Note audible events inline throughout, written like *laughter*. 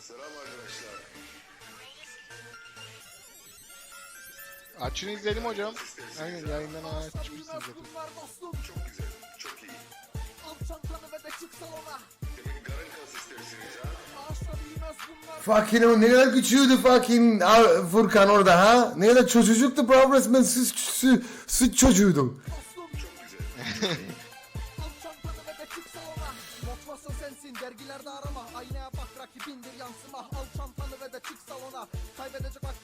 Selam arkadaşlar. Açın izledim hocam. Aynen yayından açmışsınız zaten. Bunlar dostum. Çok güzel, çok iyi. Al çantanı ve de çık salona. Demek karın kas istersiniz ha? Fucking o ne kadar küçüğüydü fucking Furkan orada ha. Ne kadar çocuktu bu resmen süt, süt, süt çocuğuydu. Dostum. Çok güzel. *laughs* sensin dergilerde arama. Aynaya bak rakibindir yansıma. Al çantanı ve de çık salona. Kaybedecek vakit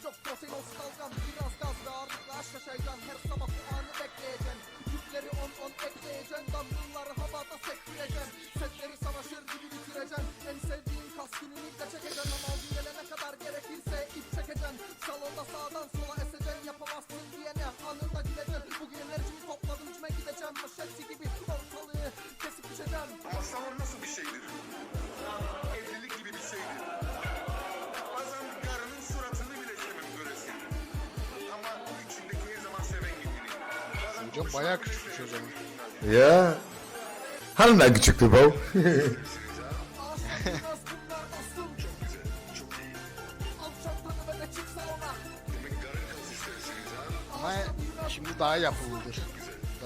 Hocam bayağı küçükmüş o zaman. Ya. Halen küçüktü bu. *laughs* Ama şimdi daha yapılıdır.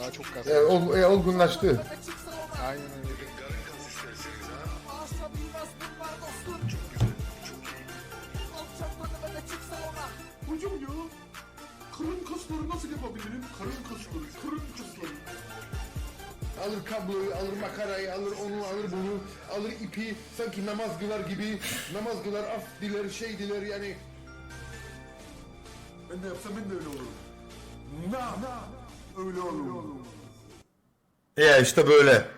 Daha çok e, kazanır. ol- e, olgunlaştı. Aynen öyle. Hocam ya, karın kasları nasıl yapabilirim? Karın kasları, karın kasları. Alır kabloyu, alır makarayı, alır onu, alır bunu, alır ipi. Sanki namaz kılar gibi. namaz kılar, af diler, şey diler yani. Ben de yapsam ben de öyle olurum. Na, na, öyle olurum. Ya işte böyle.